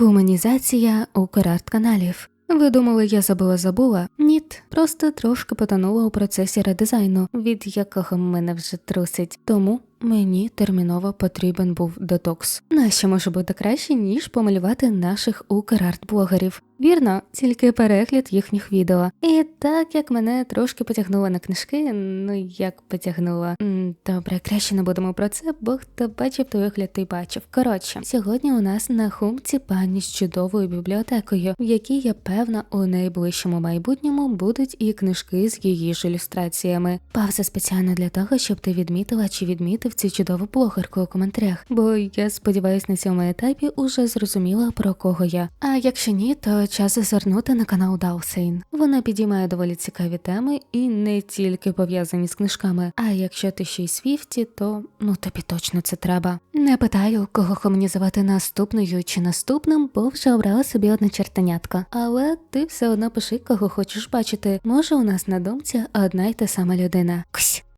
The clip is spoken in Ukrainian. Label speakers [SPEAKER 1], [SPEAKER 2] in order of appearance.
[SPEAKER 1] Гуманізація Украрт каналів. Ви думали, я забула забула? Ніт, просто трошки потонула у процесі редизайну, від якого мене вже трусить. Тому мені терміново потрібен був детокс. Нащо може бути краще, ніж помалювати наших Украрт-блогерів? Вірно, тільки перегляд їхніх відео. І так як мене трошки потягнуло на книжки, ну як потягнуло. Добре, краще не будемо про це, бо хто бачив, той огляд той бачив. Коротше, сьогодні у нас на хумці пані з чудовою бібліотекою, в якій я певна у найближчому майбутньому будуть і книжки з її ж ілюстраціями. Пауза спеціально для того, щоб ти відмітила чи відмітив цю чудову блогерку у коментарях, бо я сподіваюсь на цьому етапі уже зрозуміла про кого я. А якщо ні, то час зазирнути на канал Даусейн. Вона підіймає доволі цікаві теми і не тільки пов'язані з книжками. А якщо ти ще й свіфті, то ну тобі точно це треба. Не питаю, кого хомунізувати наступною чи наступним, бо вже обрала собі одне чертанятко. Але ти все одно пиши, кого хочеш бачити. Може, у нас на думці одна й та сама людина. Ксь.